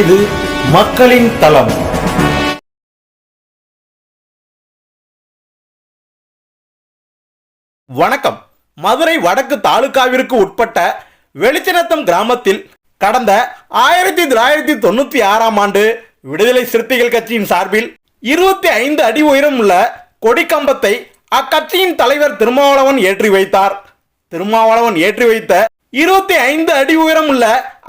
இது மக்களின் தளம். வணக்கம். மதுரை வடக்கு தாலுகாவிற்கு உட்பட்ட வெளிச்சநத்தம் கிராமத்தில் கடந்த ஆயிரத்தி தொள்ளாயிரத்தி தொண்ணூத்தி ஆறாம் ஆண்டு விடுதலை சிறுத்தைகள் கட்சியின் சார்பில் இருபத்தி ஐந்து அடி உயரம் உள்ள கொடிக்கம்பத்தை அக்கட்சியின் தலைவர் திருமாவளவன் ஏற்றி வைத்தார். திருமாவளவன் ஏற்றி வைத்த இருபத்தி ஐந்து அடி உயரம் உள்ள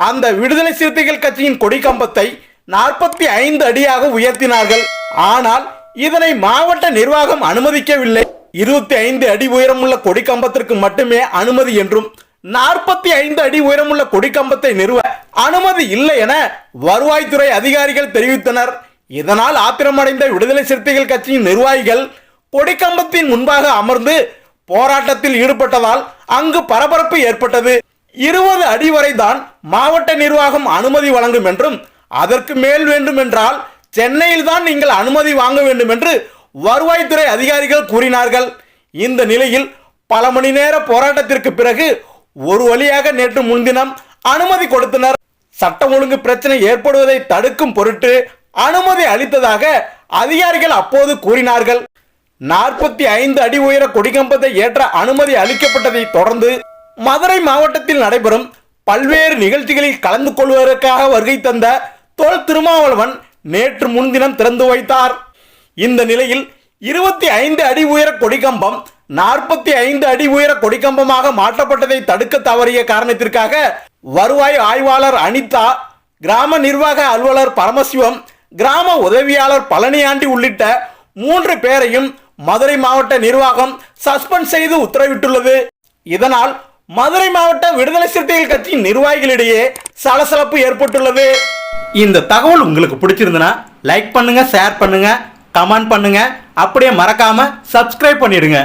அந்த விடுதலை சிறுத்தைகள் கட்சியின் கொடிக்கம்பத்தை நாற்பத்தி ஐந்து அடியாக உயர்த்தினார்கள். ஆனால் இதனை மாவட்ட நிர்வாகம் அனுமதிக்கவில்லை. இருபத்தி ஐந்து அடி உயரமுள்ள கொடிக்கம்பத்திற்கு மட்டுமே அனுமதி என்றும் நாற்பத்தி ஐந்து அடி உயரமுள்ள கொடிக்கம்பத்தை நிறுவ அனுமதி இல்லை என வருவாய்த்துறை அதிகாரிகள் தெரிவித்தனர். இதனால் ஆத்திரமடைந்த விடுதலை சிறுத்தைகள் கட்சியின் நிர்வாகிகள் கொடிக்கம்பத்தின் முன்பாக அமர்ந்து போராட்டத்தில் ஈடுபட்டதால் அங்கு பரபரப்பு ஏற்பட்டது. இருபது அடி வரை தான் மாவட்ட நிர்வாகம் அனுமதி வழங்கும் என்றும் அதற்கு மேல் வேண்டும் என்றால் சென்னையில் தான் நீங்கள் அனுமதி வாங்க வேண்டும் என்று வருவாய்த்துறை அதிகாரிகள் கூறினார்கள். இந்த நிலையில் பல மணி நேர போராட்டத்திற்கு பிறகு ஒரு வழியாக நேற்று முன்தினம் அனுமதி கொடுத்தனர். சட்டம் ஒழுங்கு பிரச்சனை ஏற்படுவதை தடுக்கும் பொருட்டு அனுமதி அளித்ததாக அதிகாரிகள் அப்போது கூறினார்கள். நாற்பத்தி ஐந்து அடி உயர கொடிக்கம்பத்தை ஏற்ற அனுமதி அளிக்கப்பட்டதை தொடர்ந்து மதுரை மாவட்டத்தில் நடைபெறும் பல்வேறு நிகழ்ச்சிகளில் கலந்து கொள்வதற்காக வருகை தந்த தோல் திருமாவளவன் நேற்று முன்தினம் திறந்து வைத்தார். இந்த நிலையில் இருபத்தி ஐந்து அடி உயர கொடிக்கம்பம் நாற்பத்தி ஐந்து அடி உயர கொடிக்கம்பமாக மாற்றப்பட்டதை தடுக்க தவறிய காரணத்திற்காக வருவாய் ஆய்வாளர் அனிதா கிராம நிர்வாக அலுவலர் பரமசிவம் கிராம உதவியாளர் பழனியாண்டி உள்ளிட்ட மூன்று பேரையும் மதுரை மாவட்ட நிர்வாகம் சஸ்பெண்ட் செய்து உத்தரவிட்டுள்ளது. இதனால் மதுரை மாவட்ட விடுதலை சிறுத்தைகள் கட்சியின் நிர்வாகிகளிடையே சலசலப்பு ஏற்பட்டுள்ளது. இந்த தகவல் உங்களுக்கு பிடிச்சிருந்தனா லைக் பண்ணுங்க ஷேர் பண்ணுங்க கமெண்ட் பண்ணுங்க. அப்படியே மறக்காம சப்ஸ்கிரைப் பண்ணிடுங்க.